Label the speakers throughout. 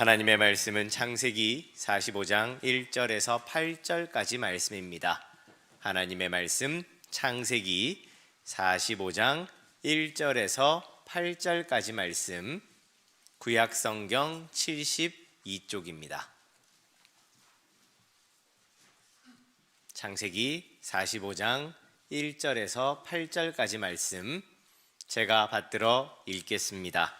Speaker 1: 하나님의 말씀은 창세기 45장 1절에서 8절까지 말씀입니다. 하나님의 말씀 창세기 45장 1절에서 8절까지 말씀 구약 성경 72쪽입니다. 창세기 45장 1절에서 8절까지 말씀 제가 받들어 읽겠습니다.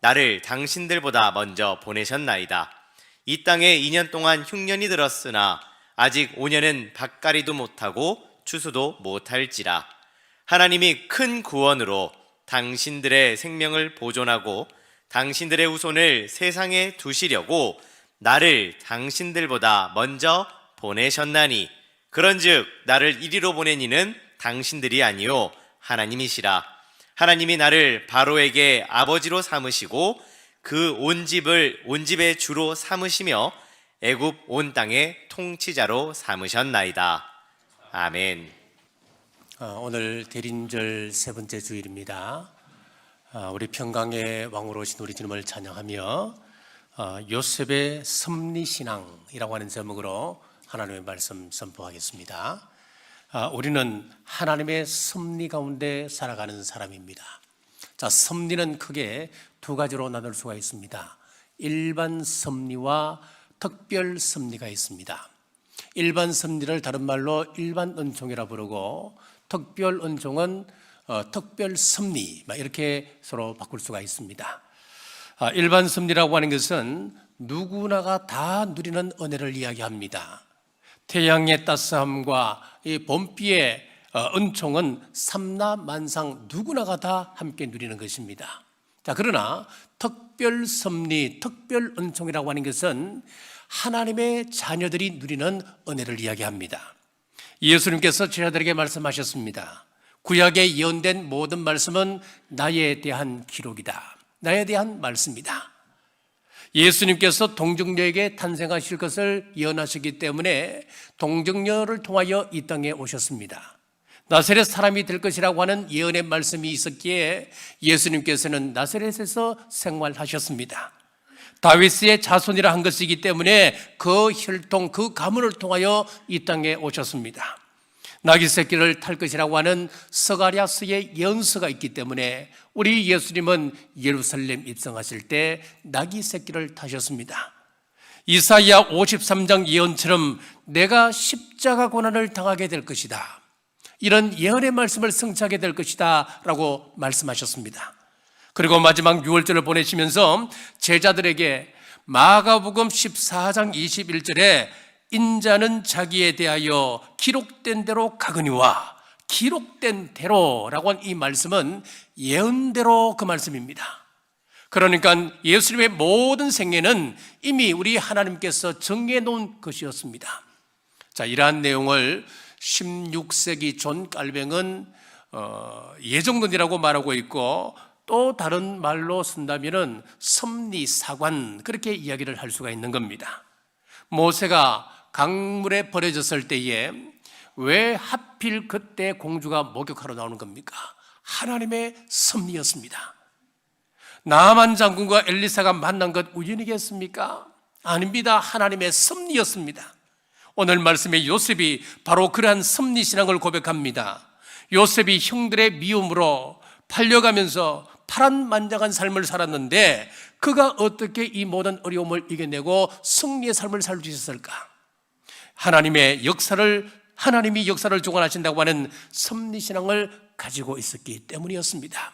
Speaker 1: 나를 당신들보다 먼저 보내셨나이다. 이 땅에 2년 동안 흉년이 들었으나 아직 5년은 밭가리도 못하고 추수도 못할지라. 하나님이 큰 구원으로 당신들의 생명을 보존하고 당신들의 후손을 세상에 두시려고 나를 당신들보다 먼저 보내셨나니 그런즉 나를 이리로 보낸 이는 당신들이 아니요 하나님이시라. 하나님이 나를 바로에게 아버지로 삼으시고 그 온 집을 온 집의 주로 삼으시며 애굽 온 땅의 통치자로 삼으셨나이다. 아멘.
Speaker 2: 어, 오늘 대린절 세 번째 주일입니다. 아, 우리 평강의 왕으로 오신 우리 주님을 찬양하며 어, 요셉의 섭리 신앙이라고 하는 제목으로 하나님의 말씀 선포하겠습니다. 아, 우리는 하나님의 섭리 가운데 살아가는 사람입니다. 자, 섭리는 크게 두 가지로 나눌 수가 있습니다. 일반 섭리와 특별 섭리가 있습니다. 일반 섭리를 다른 말로 일반 은총이라 부르고 특별 은총은 어, 특별 섭리 이렇게 서로 바꿀 수가 있습니다. 아, 일반 섭리라고 하는 것은 누구나가 다 누리는 은혜를 이야기합니다. 태양의 따스함과 이 봄비의 어, 은총은 삼라만상 누구나가 다 함께 누리는 것입니다. 자, 그러나 특별 섭리, 특별 은총이라고 하는 것은 하나님의 자녀들이 누리는 은혜를 이야기합니다. 예수님께서 제자들에게 말씀하셨습니다. 구약에 예언된 모든 말씀은 나에 대한 기록이다. 나에 대한 말씀이다. 예수님께서 동정녀에게 탄생하실 것을 예언하셨기 때문에 동정녀를 통하여 이 땅에 오셨습니다. 나사렛 사람이 될 것이라고 하는 예언의 말씀이 있었기에 예수님께서는 나사렛에서 생활하셨습니다. 다윗의 자손이라 한 것이기 때문에 그 혈통, 그 가문을 통하여 이 땅에 오셨습니다. 나귀 새끼를 탈 것이라고 하는 서가랴스의 연서가 있기 때문에 우리 예수님은 예루살렘 입성하실 때 나귀 새끼를 타셨습니다. 이사야 53장 예언처럼 내가 십자가 고난을 당하게 될 것이다. 이런 예언의 말씀을 성취하게 될 것이다. 라고 말씀하셨습니다. 그리고 마지막 6월절을 보내시면서 제자들에게 마가복음 14장 21절에 인자는 자기에 대하여 기록된 대로 가거니와 기록된 대로라고 한 이 말씀은 예언대로 그 말씀입니다. 그러니까 예수님의 모든 생애는 이미 우리 하나님께서 정해 놓은 것이었습니다. 자, 이러한 내용을 16세기 존 깔뱅은 어, 예정론이라고 말하고 있고 또 다른 말로 쓴다면은 섭리사관 그렇게 이야기를 할 수가 있는 겁니다. 모세가 강물에 버려졌을 때에 왜 하필 그때 공주가 목욕하러 나오는 겁니까? 하나님의 섭리였습니다. 나만 장군과 엘리사가 만난 것 우연이겠습니까? 아닙니다. 하나님의 섭리였습니다. 오늘 말씀에 요셉이 바로 그러한 섭리 신앙을 고백합니다. 요셉이 형들의 미움으로 팔려가면서 파란만장한 삶을 살았는데 그가 어떻게 이 모든 어려움을 이겨내고 승리의 삶을 살 수 있었을까? 하나님의 역사를 하나님이 역사를 주관하신다고 하는 섭리신앙을 가지고 있었기 때문이었습니다.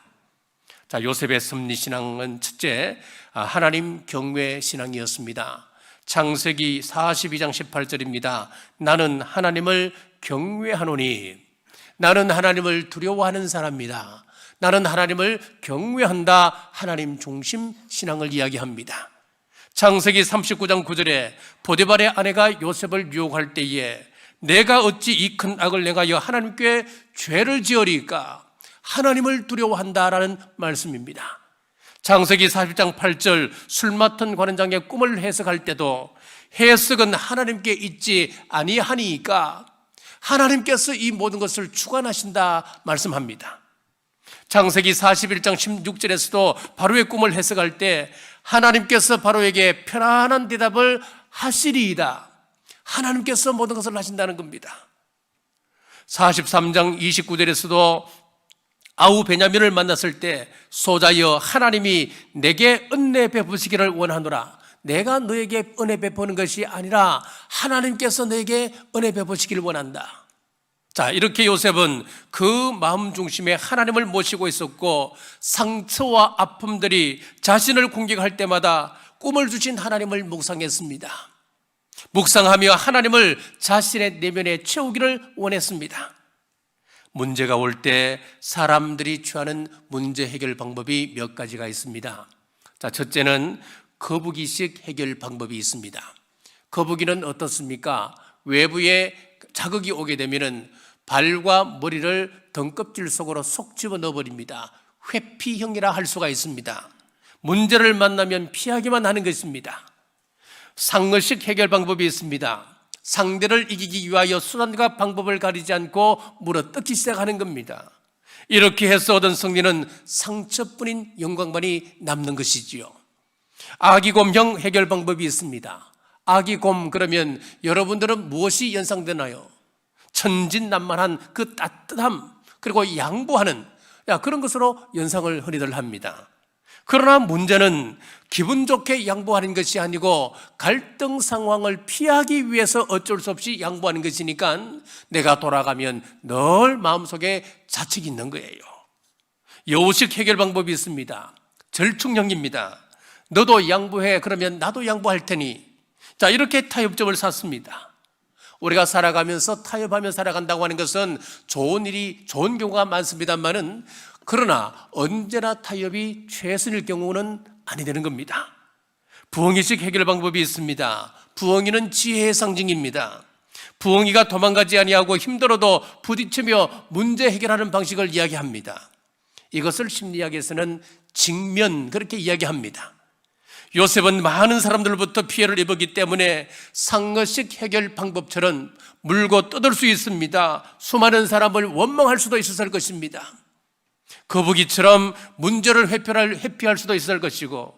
Speaker 2: 자, 요셉의 섭리신앙은 첫째, 아, 하나님 경외 신앙이었습니다. 창세기 42장 18절입니다. 나는 하나님을 경외하노니 나는 하나님을 두려워하는 사람입니다. 나는 하나님을 경외한다. 하나님 중심 신앙을 이야기합니다. 창세기 39장 9절에 보디발의 아내가 요셉을 유혹할 때에 내가 어찌 이 큰 악을 행하여 하나님께 죄를 지으리까 하나님을 두려워한다라는 말씀입니다. 창세기 40장 8절 술 맡은 관원장의 꿈을 해석할 때도 해석은 하나님께 있지 아니하니까 하나님께서 이 모든 것을 주관하신다 말씀합니다. 창세기 41장 16절에서도 바로의 꿈을 해석할 때 하나님께서 바로에게 편안한 대답을 하시리이다. 하나님께서 모든 것을 하신다는 겁니다. 43장 29절에서도 아우 베냐민을 만났을 때 소자여 하나님이 내게 은혜 베푸시기를 원하노라. 내가 너에게 은혜 베푸는 것이 아니라 하나님께서 너에게 은혜 베푸시기를 원한다. 자, 이렇게 요셉은 그 마음 중심에 하나님을 모시고 있었고 상처와 아픔들이 자신을 공격할 때마다 꿈을 주신 하나님을 묵상했습니다. 묵상하며 하나님을 자신의 내면에 채우기를 원했습니다. 문제가 올 때 사람들이 취하는 문제 해결 방법이 몇 가지가 있습니다. 자, 첫째는 거북이식 해결 방법이 있습니다. 거북이는 어떻습니까? 외부에 자극이 오게 되면은 발과 머리를 등껍질 속으로 속 집어 넣어 버립니다. 회피형이라 할 수가 있습니다. 문제를 만나면 피하기만 하는 것입니다. 상어식 해결 방법이 있습니다. 상대를 이기기 위하여 수단과 방법을 가리지 않고 물어뜯기 시작하는 겁니다. 이렇게 해서 얻은 승리는 상처뿐인 영광만이 남는 것이지요. 아기곰형 해결 방법이 있습니다. 아기곰 그러면 여러분들은 무엇이 연상되나요? 천진난만한 그 따뜻함 그리고 양보하는 야, 그런 것으로 연상을 흔히들 합니다. 그러나 문제는 기분 좋게 양보하는 것이 아니고 갈등 상황을 피하기 위해서 어쩔 수 없이 양보하는 것이니까 내가 돌아가면 늘 마음속에 자책이 있는 거예요. 여우식 해결 방법이 있습니다. 절충형입니다. 너도 양보해 그러면 나도 양보할 테니 자 이렇게 타협점을 샀습니다. 우리가 살아가면서 타협하며 살아간다고 하는 것은 좋은 일이 좋은 경우가 많습니다만은 그러나 언제나 타협이 최선일 경우는 아니 되는 겁니다. 부엉이식 해결 방법이 있습니다. 부엉이는 지혜의 상징입니다. 부엉이가 도망가지 아니하고 힘들어도 부딪히며 문제 해결하는 방식을 이야기합니다. 이것을 심리학에서는 직면 그렇게 이야기합니다. 요셉은 많은 사람들로부터 피해를 입었기 때문에 상어식 해결 방법처럼 물고 뜯을 수 있습니다. 수많은 사람을 원망할 수도 있었을 것입니다. 거북이처럼 문제를 회피할, 회피할 수도 있을 것이고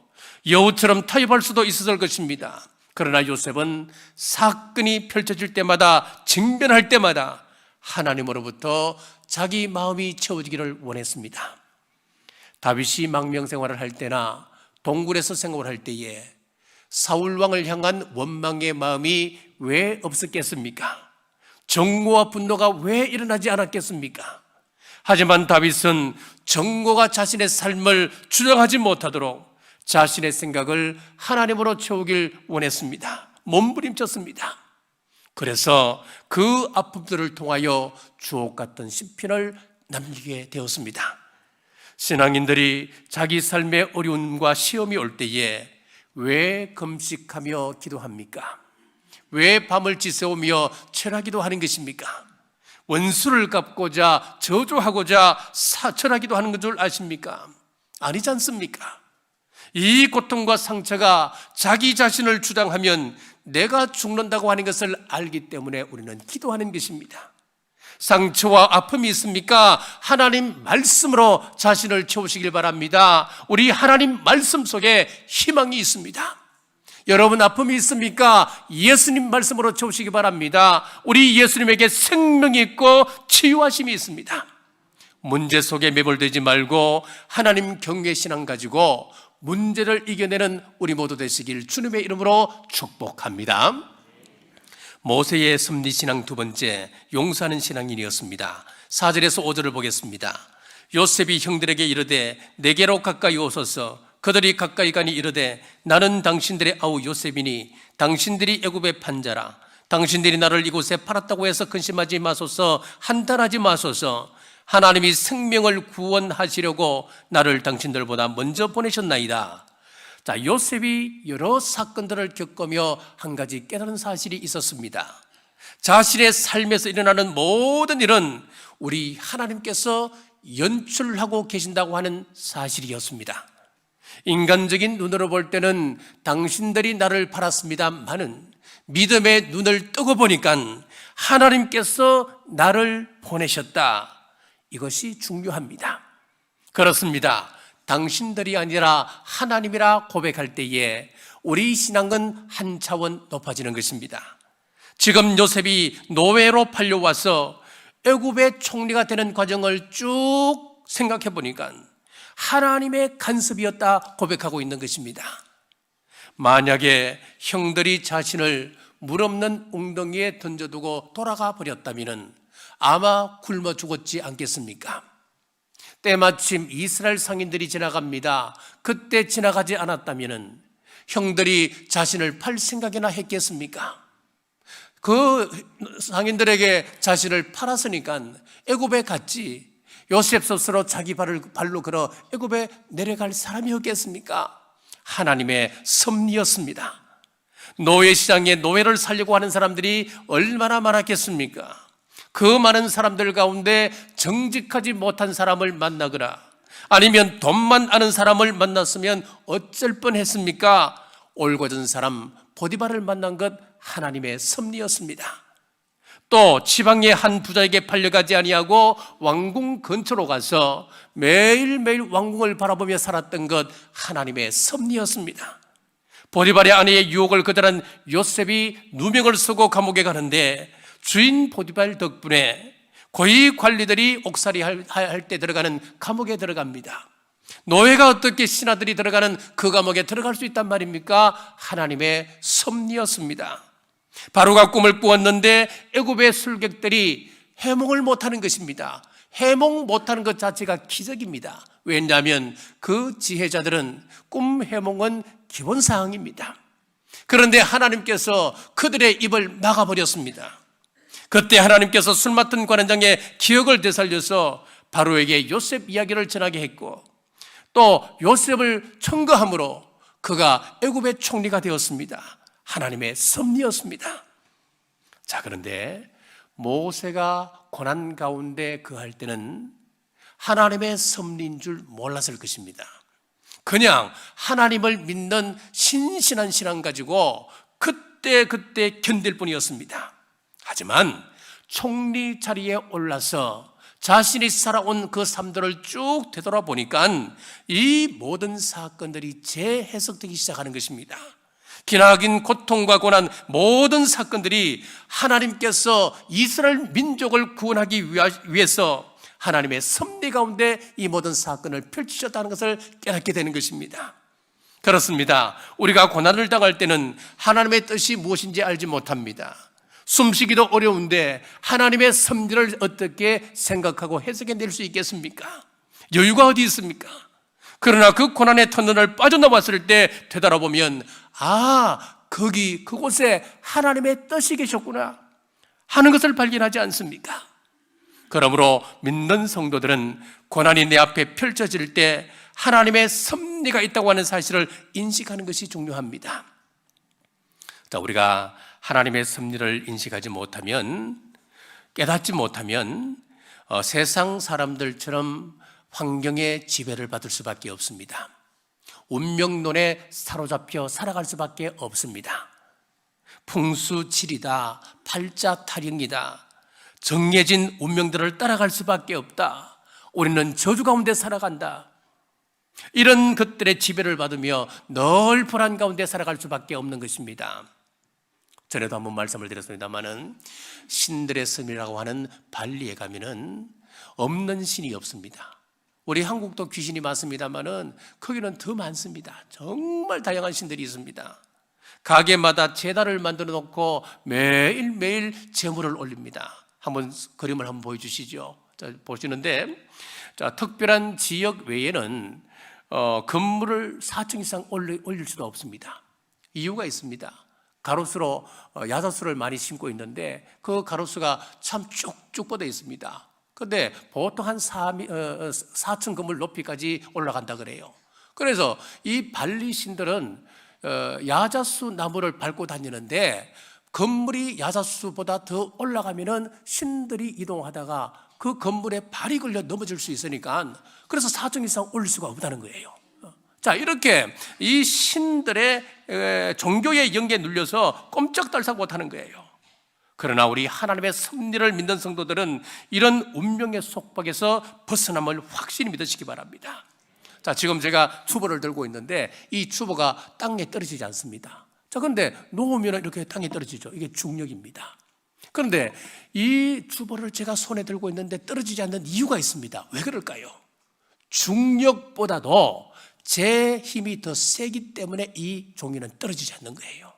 Speaker 2: 여우처럼 타협할 수도 있었을 것입니다. 그러나 요셉은 사건이 펼쳐질 때마다 증변할 때마다 하나님으로부터 자기 마음이 채워지기를 원했습니다. 다윗이 망명 생활을 할 때나 동굴에서 생활을 할 때에 사울 왕을 향한 원망의 마음이 왜 없었겠습니까? 정오와 분노가 왜 일어나지 않았겠습니까? 하지만 다윗은 정오가 자신의 삶을 주장하지 못하도록 자신의 생각을 하나님으로 채우길 원했습니다. 몸부림쳤습니다. 그래서 그 아픔들을 통하여 주옥 같은 시편을 남기게 되었습니다. 신앙인들이 자기 삶의 어려움과 시험이 올 때에 왜 금식하며 기도합니까? 왜 밤을 지새우며 철하기도 하는 것입니까? 원수를 갚고자 저주하고자 사철하기도 하는 줄 아십니까? 아니지 않습니까? 이 고통과 상처가 자기 자신을 주장하면 내가 죽는다고 하는 것을 알기 때문에 우리는 기도하는 것입니다. 상처와 아픔이 있습니까? 하나님 말씀으로 자신을 채우시길 바랍니다. 우리 하나님 말씀 속에 희망이 있습니다. 여러분 아픔이 있습니까? 예수님 말씀으로 채우시기 바랍니다. 우리 예수님에게 생명이 있고 치유하심이 있습니다. 문제 속에 매몰되지 말고 하나님 경외 신앙 가지고 문제를 이겨내는 우리 모두 되시길 주님의 이름으로 축복합니다. 모세의 섭리 신앙 두 번째 용서하는 신앙인이었습니다. 4절에서 5절을 보겠습니다. 요셉이 형들에게 이르되 내게로 가까이 오소서 그들이 가까이 가니 이르되 나는 당신들의 아우 요셉이니 당신들이 애굽의 판자라 당신들이 나를 이곳에 팔았다고 해서 근심하지 마소서 한탄하지 마소서 하나님이 생명을 구원하시려고 나를 당신들보다 먼저 보내셨나이다. 자, 요셉이 여러 사건들을 겪으며 한 가지 깨달은 사실이 있었습니다. 자신의 삶에서 일어나는 모든 일은 우리 하나님께서 연출하고 계신다고 하는 사실이었습니다. 인간적인 눈으로 볼 때는 당신들이 나를 팔았습니다만은 믿음의 눈을 뜨고 보니까 하나님께서 나를 보내셨다. 이것이 중요합니다. 그렇습니다. 당신들이 아니라 하나님이라 고백할 때에 우리 신앙은 한 차원 높아지는 것입니다. 지금 요셉이 노예로 팔려와서 애굽의 총리가 되는 과정을 쭉 생각해 보니까 하나님의 간섭이었다 고백하고 있는 것입니다. 만약에 형들이 자신을 물 없는 웅덩이에 던져두고 돌아가 버렸다면 아마 굶어 죽었지 않겠습니까? 때마침 이스라엘 상인들이 지나갑니다. 그때 지나가지 않았다면 형들이 자신을 팔 생각이나 했겠습니까? 그 상인들에게 자신을 팔았으니까 애굽에 갔지. 요셉 스스로 자기 발을 발로 걸어 애굽에 내려갈 사람이었겠습니까? 하나님의 섭리였습니다. 노예 시장에 노예를 살려고 하는 사람들이 얼마나 많았겠습니까? 그 많은 사람들 가운데 정직하지 못한 사람을 만나거나 아니면 돈만 아는 사람을 만났으면 어쩔 뻔했습니까? 올곧은 사람 보디바를 만난 것 하나님의 섭리였습니다. 또 지방의 한 부자에게 팔려가지 아니하고 왕궁 근처로 가서 매일매일 왕궁을 바라보며 살았던 것 하나님의 섭리였습니다. 보디발의 아내의 유혹을 거절한 요셉이 누명을 쓰고 감옥에 가는데 주인 보디발 덕분에 고위 관리들이 옥살이 할 때 들어가는 감옥에 들어갑니다. 노예가 어떻게 신하들이 들어가는 그 감옥에 들어갈 수 있단 말입니까? 하나님의 섭리였습니다. 바로가 꿈을 꾸었는데 애굽의 술객들이 해몽을 못하는 것입니다. 해몽 못하는 것 자체가 기적입니다. 왜냐하면 그 지혜자들은 꿈 해몽은 기본 사항입니다. 그런데 하나님께서 그들의 입을 막아버렸습니다. 그때 하나님께서 술 맡은 관원장의 기억을 되살려서 바로에게 요셉 이야기를 전하게 했고 또 요셉을 청거함으로 그가 애굽의 총리가 되었습니다. 하나님의 섭리였습니다. 자, 그런데 모세가 고난 가운데 그할 때는 하나님의 섭리인 줄 몰랐을 것입니다. 그냥 하나님을 믿는 신신한 신앙 가지고 그때 그때 견딜 뿐이었습니다. 하지만 총리 자리에 올라서 자신이 살아온 그 삶들을 쭉 되돌아보니까 이 모든 사건들이 재해석되기 시작하는 것입니다. 기나긴 고통과 고난 모든 사건들이 하나님께서 이스라엘 민족을 구원하기 위해서 하나님의 섭리 가운데 이 모든 사건을 펼치셨다는 것을 깨닫게 되는 것입니다. 그렇습니다. 우리가 고난을 당할 때는 하나님의 뜻이 무엇인지 알지 못합니다. 숨쉬기도 어려운데 하나님의 섭리를 어떻게 생각하고 해석해 낼 수 있겠습니까? 여유가 어디 있습니까? 그러나 그 고난의 터널을 빠져나왔을 때 되돌아보면 아 거기 그곳에 하나님의 뜻이 계셨구나 하는 것을 발견하지 않습니까? 그러므로 믿는 성도들은 고난이 내 앞에 펼쳐질 때 하나님의 섭리가 있다고 하는 사실을 인식하는 것이 중요합니다. 자, 우리가 하나님의 섭리를 인식하지 못하면 깨닫지 못하면 어, 세상 사람들처럼 환경의 지배를 받을 수밖에 없습니다. 운명론에 사로잡혀 살아갈 수밖에 없습니다. 풍수지리다, 팔자타령이다, 정해진 운명들을 따라갈 수밖에 없다. 우리는 저주 가운데 살아간다. 이런 것들의 지배를 받으며 늘 불안 가운데 살아갈 수밖에 없는 것입니다. 전에도 한번 말씀을 드렸습니다만은 신들의 섬이라고 하는 발리에 가면은 없는 신이 없습니다. 우리 한국도 귀신이 많습니다만은 거기는 더 많습니다. 정말 다양한 신들이 있습니다. 가게마다 제단을 만들어 놓고 매일매일 제물을 올립니다. 한번 그림을 한번 보여 주시죠. 자, 보시는데 자, 특별한 지역 외에는 어, 건물을 4층 이상 올리, 올릴 수도 없습니다. 이유가 있습니다. 가로수로 어, 야자수를 많이 심고 있는데 그 가로수가 참 쭉쭉 뻗어 있습니다. 근데 보통 한 4, 어, 4층 건물 높이까지 올라간다 그래요. 그래서 이 발리 신들은 어, 야자수 나무를 밟고 다니는데 건물이 야자수보다 더 올라가면은 신들이 이동하다가 그 건물에 발이 걸려 넘어질 수 있으니까 그래서 4층 이상 올릴 수가 없다는 거예요. 자, 이렇게 이 신들의 에, 종교의 영계에 눌려서 꼼짝달싹 못하는 거예요. 그러나 우리 하나님의 섭리를 믿는 성도들은 이런 운명의 속박에서 벗어남을 확실히 믿으시기 바랍니다. 자, 지금 제가 추보를 들고 있는데 이 추보가 땅에 떨어지지 않습니다. 자, 그런데 놓으면 이렇게 땅에 떨어지죠. 이게 중력입니다. 그런데 이 추보를 제가 손에 들고 있는데 떨어지지 않는 이유가 있습니다. 왜 그럴까요? 중력보다도 제 힘이 더 세기 때문에 이 종이는 떨어지지 않는 거예요.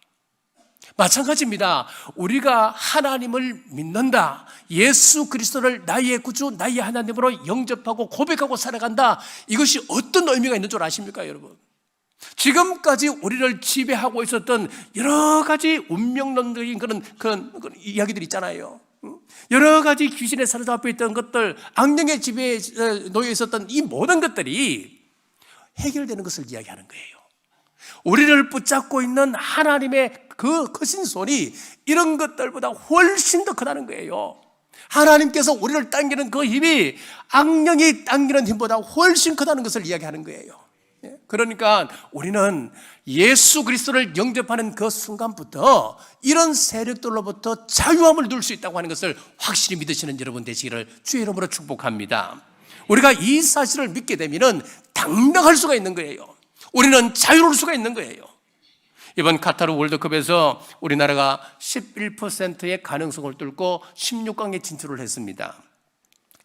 Speaker 2: 마찬가지입니다. 우리가 하나님을 믿는다. 예수 그리스도를 나의 구주, 나의 하나님으로 영접하고 고백하고 살아간다. 이것이 어떤 의미가 있는 줄 아십니까, 여러분? 지금까지 우리를 지배하고 있었던 여러 가지 운명론적인 그런, 그런, 그런 이야기들 있잖아요. 응? 여러 가지 귀신의 사로잡혀 있던 것들, 악령의 지배에 놓여 있었던 이 모든 것들이 해결되는 것을 이야기하는 거예요. 우리를 붙잡고 있는 하나님의 그 크신 손이 이런 것들보다 훨씬 더 크다는 거예요. 하나님께서 우리를 당기는 그 힘이 악령이 당기는 힘보다 훨씬 크다는 것을 이야기하는 거예요. 예? 그러니까 우리는 예수 그리스도를 영접하는 그 순간부터 이런 세력들로부터 자유함을 누릴 수 있다고 하는 것을 확실히 믿으시는 여러분 되시기를 주의 이름으로 축복합니다. 우리가 이 사실을 믿게 되면 당당할 수가 있는 거예요. 우리는 자유로울 수가 있는 거예요. 이번 카타르 월드컵에서 우리나라가 11%의 가능성을 뚫고 16강에 진출을 했습니다.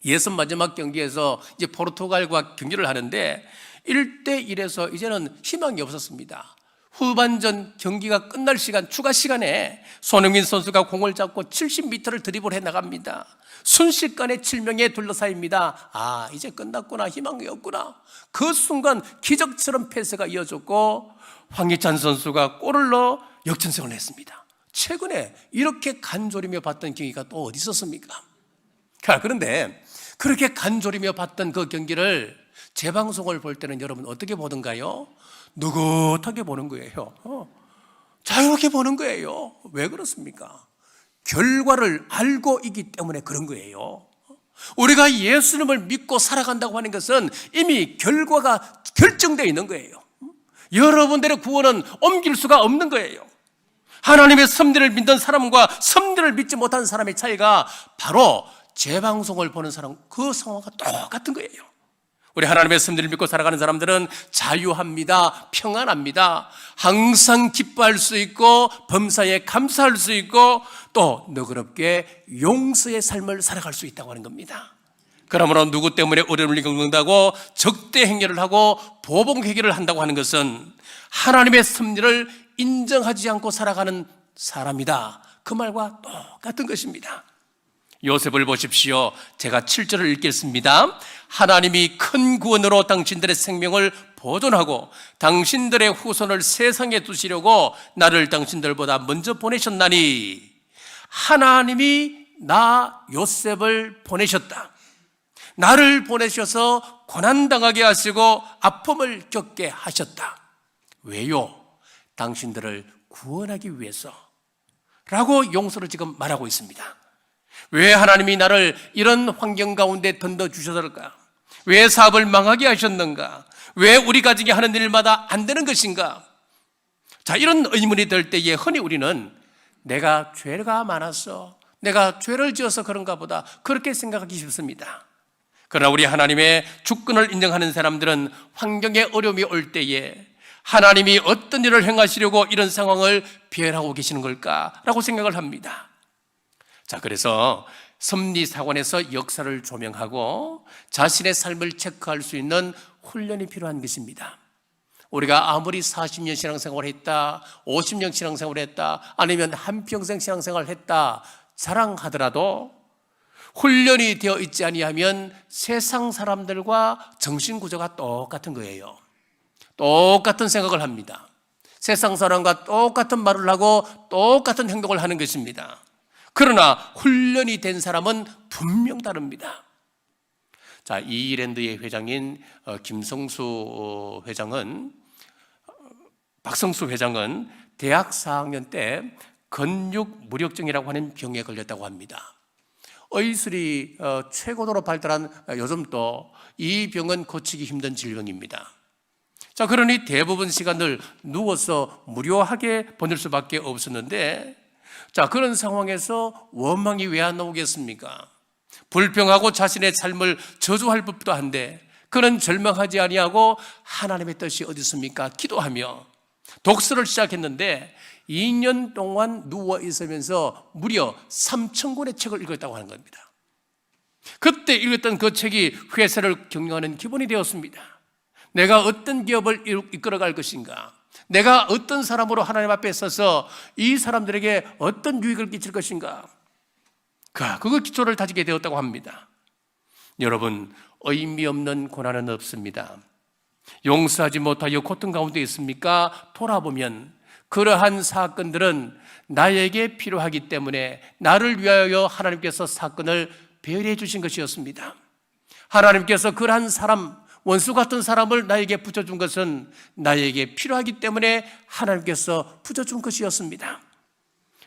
Speaker 2: 예선 마지막 경기에서 이제 포르투갈과 경기를 하는데 1대 1에서 이제는 희망이 없었습니다. 후반전 경기가 끝날 시간 추가 시간에 손흥민 선수가 공을 잡고 70m를 드리블해 나갑니다. 순식간에 7명에 둘러싸입니다. 아, 이제 끝났구나. 희망이 없구나. 그 순간 기적처럼 패스가 이어졌고 황희찬 선수가 골을 넣어 역전승을 했습니다. 최근에 이렇게 간조리며 봤던 경기가 또 어디 있었습니까? 자, 그런데 그렇게 간조리며 봤던 그 경기를 재방송을 볼 때는 여러분 어떻게 보던가요? 느긋하게 보는 거예요. 어, 자유롭게 보는 거예요. 왜 그렇습니까? 결과를 알고 있기 때문에 그런 거예요. 우리가 예수님을 믿고 살아간다고 하는 것은 이미 결과가 결정되어 있는 거예요. 여러분들의 구원은 옮길 수가 없는 거예요. 하나님의 섭리를 믿는 사람과 섭리를 믿지 못하는 사람의 차이가 바로 재방송을 보는 사람 그 상황과 똑같은 거예요. 우리 하나님의 섭리를 믿고 살아가는 사람들은 자유합니다. 평안합니다. 항상 기뻐할 수 있고 범사에 감사할 수 있고 또 너그럽게 용서의 삶을 살아갈 수 있다고 하는 겁니다. 그러므로 누구 때문에 어려움을 겪는다고 적대 행위를 하고 보복 행위를 한다고 하는 것은 하나님의 섭리를 인정하지 않고 살아가는 사람이다. 그 말과 똑같은 것입니다. 요셉을 보십시오. 제가 7절을 읽겠습니다. 하나님이 큰 구원으로 당신들의 생명을 보존하고 당신들의 후손을 세상에 두시려고 나를 당신들보다 먼저 보내셨나니 하나님이 나 요셉을 보내셨다. 나를 보내셔서 고난당하게 하시고 아픔을 겪게 하셨다. 왜요? 당신들을 구원하기 위해서. 라고 용서를 지금 말하고 있습니다. 왜 하나님이 나를 이런 환경 가운데 던져 주셨을까? 왜 사업을 망하게 하셨는가? 왜 우리 가정이 하는 일마다 안 되는 것인가? 자, 이런 의문이 들 때에 흔히 우리는 내가 죄가 많았어. 내가 죄를 지어서 그런가 보다. 그렇게 생각하기 쉽습니다. 그러나 우리 하나님의 주권을 인정하는 사람들은 환경에 어려움이 올 때에 하나님이 어떤 일을 행하시려고 이런 상황을 비열하고 계시는 걸까라고 생각을 합니다. 자, 그래서 섭리사관에서 역사를 조명하고 자신의 삶을 체크할 수 있는 훈련이 필요한 것입니다. 우리가 아무리 40년 신앙생활을 했다, 50년 신앙생활을 했다, 아니면 한평생 신앙생활을 했다 자랑하더라도 훈련이 되어 있지 아니하면 세상 사람들과 정신 구조가 똑같은 거예요. 똑같은 생각을 합니다. 세상 사람과 똑같은 말을 하고 똑같은 행동을 하는 것입니다. 그러나 훈련이 된 사람은 분명 다릅니다. 자, 이랜드의 회장인 어, 김성수 어, 회장은 어, 박성수 회장은 대학 4학년 때 근육 무력증이라고 하는 병에 걸렸다고 합니다. 의술이 어, 최고도로 발달한 요즘도 이 병은 고치기 힘든 질병입니다. 자, 그러니 대부분 시간을 누워서 무료하게 보낼 수밖에 없었는데, 자, 그런 상황에서 원망이 왜 안 나오겠습니까? 불평하고 자신의 삶을 저주할 법도 한데, 그는 절망하지 아니하고 하나님의 뜻이 어디 있습니까? 기도하며 독서를 시작했는데 2년 동안 누워 있으면서 무려 3천 권의 책을 읽었다고 하는 겁니다. 그때 읽었던 그 책이 회사를 경영하는 기본이 되었습니다. 내가 어떤 기업을 이끌어갈 것인가? 내가 어떤 사람으로 하나님 앞에 서서 이 사람들에게 어떤 유익을 끼칠 것인가? 그, 그거 기초를 다지게 되었다고 합니다. 여러분, 의미 없는 고난은 없습니다. 용서하지 못하여 고통 가운데 있습니까? 돌아보면 그러한 사건들은 나에게 필요하기 때문에 나를 위하여 하나님께서 사건을 배려해 주신 것이었습니다. 하나님께서 그러한 사람, 원수 같은 사람을 나에게 붙여준 것은 나에게 필요하기 때문에 하나님께서 붙여준 것이었습니다.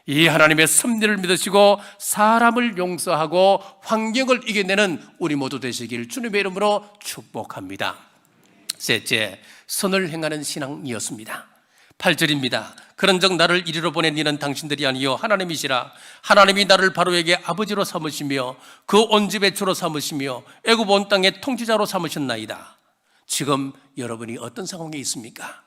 Speaker 2: 이 하나님의 섭리를 믿으시고 사람을 용서하고 환경을 이겨내는 우리 모두 되시길 주님의 이름으로 축복합니다. 셋째, 선을 행하는 신앙이었습니다. 8절입니다. 그런즉 나를 이리로 보낸 이는 당신들이 아니요 하나님이시라 하나님이 나를 바로에게 아버지로 삼으시며 그 온 집의 주로 삼으시며 애굽 온 땅의 통치자로 삼으셨나이다. 지금 여러분이 어떤 상황에 있습니까?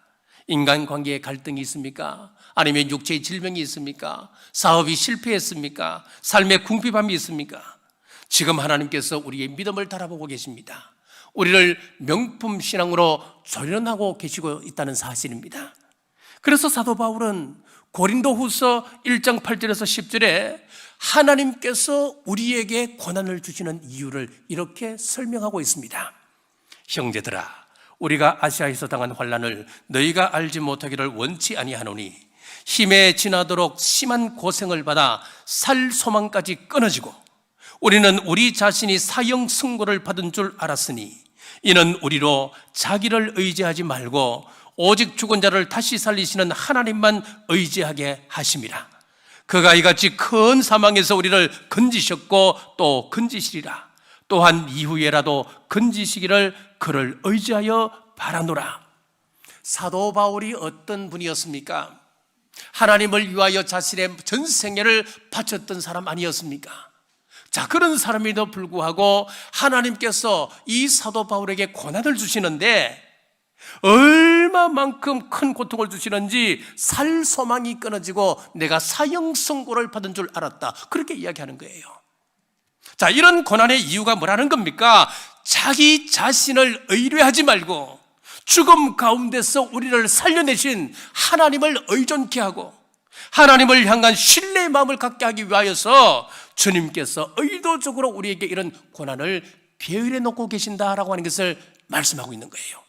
Speaker 2: 인간 관계에 갈등이 있습니까? 아니면 육체의 질병이 있습니까? 사업이 실패했습니까? 삶의 궁핍함이 있습니까? 지금 하나님께서 우리의 믿음을 달아보고 계십니다. 우리를 명품 신앙으로 조련하고 계시고 있다는 사실입니다. 그래서 사도 바울은 고린도 후서 1장 8절에서 10절에 하나님께서 우리에게 고난을 주시는 이유를 이렇게 설명하고 있습니다. 형제들아, 우리가 아시아에서 당한 환란을 너희가 알지 못하기를 원치 아니하노니 힘에 지나도록 심한 고생을 받아 살 소망까지 끊어지고 우리는 우리 자신이 사형 승고를 받은 줄 알았으니 이는 우리로 자기를 의지하지 말고 오직 죽은 자를 다시 살리시는 하나님만 의지하게 하심이라. 그가 이같이 큰 사망에서 우리를 건지셨고 또 건지시리라. 또한 이후에라도 건지시기를 그를 의지하여 바라노라. 사도 바울이 어떤 분이었습니까? 하나님을 위하여 자신의 전 생애를 바쳤던 사람 아니었습니까? 자, 그런 사람에도 불구하고 하나님께서 이 사도 바울에게 고난을 주시는데 얼마만큼 큰 고통을 주시는지 살 소망이 끊어지고 내가 사형 선고를 받은 줄 알았다. 그렇게 이야기하는 거예요. 자, 이런 고난의 이유가 뭐라는 겁니까? 자기 자신을 의뢰하지 말고 죽음 가운데서 우리를 살려내신 하나님을 의존케 하고 하나님을 향한 신뢰의 마음을 갖게 하기 위하여서 주님께서 의도적으로 우리에게 이런 고난을 배열해 놓고 계신다라고 하는 것을 말씀하고 있는 거예요.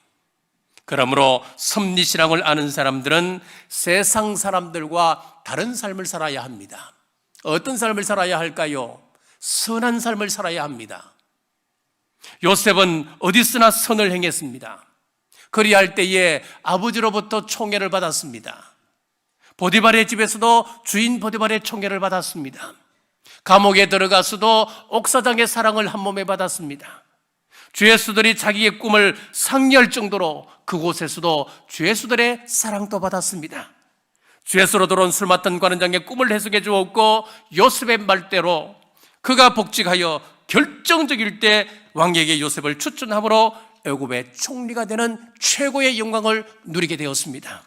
Speaker 2: 그러므로 섭리신앙을 아는 사람들은 세상 사람들과 다른 삶을 살아야 합니다. 어떤 삶을 살아야 할까요? 선한 삶을 살아야 합니다. 요셉은 어디서나 선을 행했습니다. 그리할 때에 아버지로부터 총애를 받았습니다. 보디발의 집에서도 주인 보디발의 총애를 받았습니다. 감옥에 들어가서도 옥사장의 사랑을 한 몸에 받았습니다. 죄수들이 자기의 꿈을 상리할 정도로 그곳에서도 죄수들의 사랑도 받았습니다. 죄수로 들어온 술 맡은 관원장의 꿈을 해석해 주었고 요셉의 말대로 그가 복직하여 결정적일 때 왕에게 요셉을 추천함으로 애굽의 총리가 되는 최고의 영광을 누리게 되었습니다.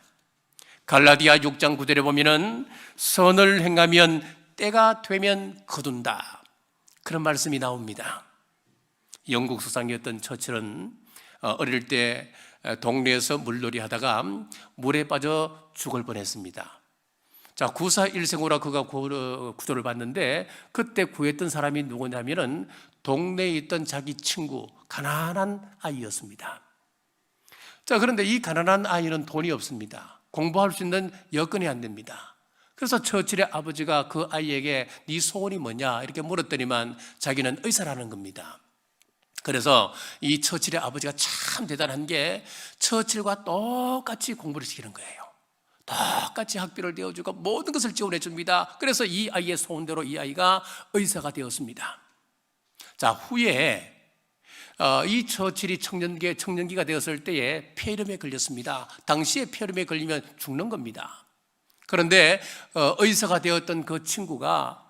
Speaker 2: 갈라디아 6장 9절에 보면은 선을 행하면 때가 되면 거둔다. 그런 말씀이 나옵니다. 영국 수상이었던 처칠은 어, 어릴 때 에, 동네에서 물놀이 하다가 물에 빠져 죽을 뻔했습니다. 자, 구사 일생으로 그가 구- 어, 구조를 받는데 그때 구했던 사람이 누구냐면은 동네에 있던 자기 친구 가난한 아이였습니다. 자, 그런데 이 가난한 아이는 돈이 없습니다. 공부할 수 있는 여건이 안 됩니다. 그래서 처칠의 아버지가 그 아이에게 네 소원이 뭐냐 이렇게 물었더니만 자기는 의사라는 겁니다. 그래서 이 처칠의 아버지가 참 대단한 게 처칠과 똑같이 공부를 시키는 거예요. 똑같이 학비를 내어주고 모든 것을 지원해 줍니다. 그래서 이 아이의 소원대로 이 아이가 의사가 되었습니다. 자 후에 어, 이 처칠이 청년기 청년기가 되었을 때에 폐렴에 걸렸습니다. 당시에 폐렴에 걸리면 죽는 겁니다. 그런데 어, 의사가 되었던 그 친구가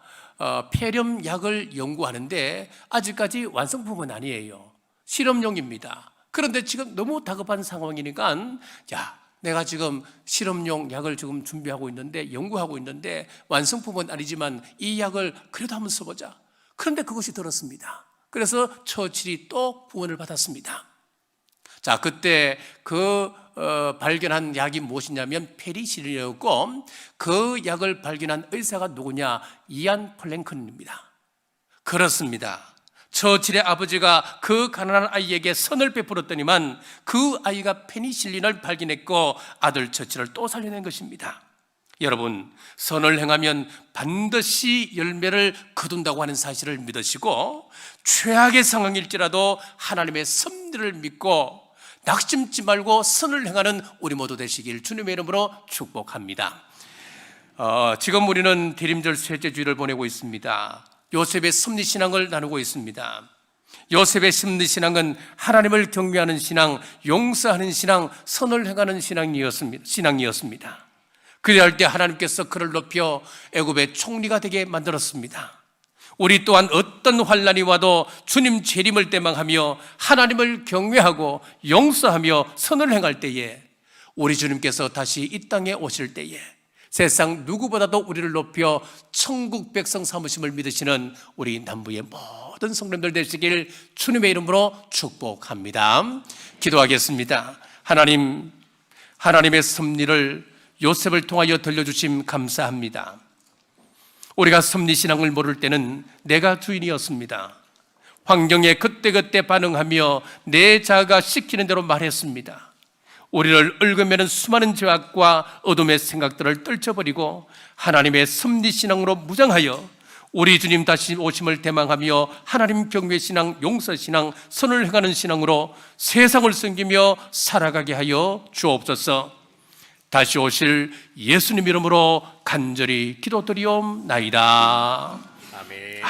Speaker 2: 어, 폐렴 약을 연구하는데 아직까지 완성품은 아니에요. 실험용입니다. 그런데 지금 너무 다급한 상황이니까 야 내가 지금 실험용 약을 지금 준비하고 있는데 연구하고 있는데 완성품은 아니지만 이 약을 그래도 한번 써보자. 그런데 그것이 들었습니다. 그래서 처칠이 또 구원을 받았습니다. 자, 그때 그 어, 발견한 약이 무엇이냐면 페리실린이었고 그 약을 발견한 의사가 누구냐? 이안 플랭크입니다. 그렇습니다. 처칠의 아버지가 그 가난한 아이에게 선을 베풀었더니만 그 아이가 페니실린을 발견했고 아들 처칠을 또 살려낸 것입니다. 여러분, 선을 행하면 반드시 열매를 거둔다고 하는 사실을 믿으시고 최악의 상황일지라도 하나님의 섭리를 믿고 낙심치 말고 선을 행하는 우리 모두 되시길 주님의 이름으로 축복합니다. 어, 지금 우리는 대림절 셋째 주일을 보내고 있습니다. 요셉의 섭리 신앙을 나누고 있습니다. 요셉의 섭리 신앙은 하나님을 경외하는 신앙, 용서하는 신앙, 선을 행하는 신앙이었습니다. 신앙이었습니다. 그리할 때 하나님께서 그를 높여 애굽의 총리가 되게 만들었습니다. 우리 또한 어떤 환란이 와도 주님 재림을 대망하며 하나님을 경외하고 용서하며 선을 행할 때에 우리 주님께서 다시 이 땅에 오실 때에 세상 누구보다도 우리를 높여 천국 백성 삼으심을 믿으시는 우리 남부의 모든 성도님들 되시길 주님의 이름으로 축복합니다. 기도하겠습니다. 하나님, 하나님의 섭리를 요셉을 통하여 들려주심 감사합니다. 우리가 섭리신앙을 모를 때는 내가 주인이었습니다. 환경에 그때그때 반응하며 내 자아가 시키는 대로 말했습니다. 우리를 얽으면 수많은 죄악과 어둠의 생각들을 떨쳐버리고 하나님의 섭리신앙으로 무장하여 우리 주님 다시 오심을 대망하며 하나님 경외 신앙, 용서 신앙, 선을 행하는 신앙으로 세상을 섬기며 살아가게 하여 주옵소서. 다시 오실 예수님 이름으로 간절히 기도드리옵나이다.
Speaker 1: 아멘.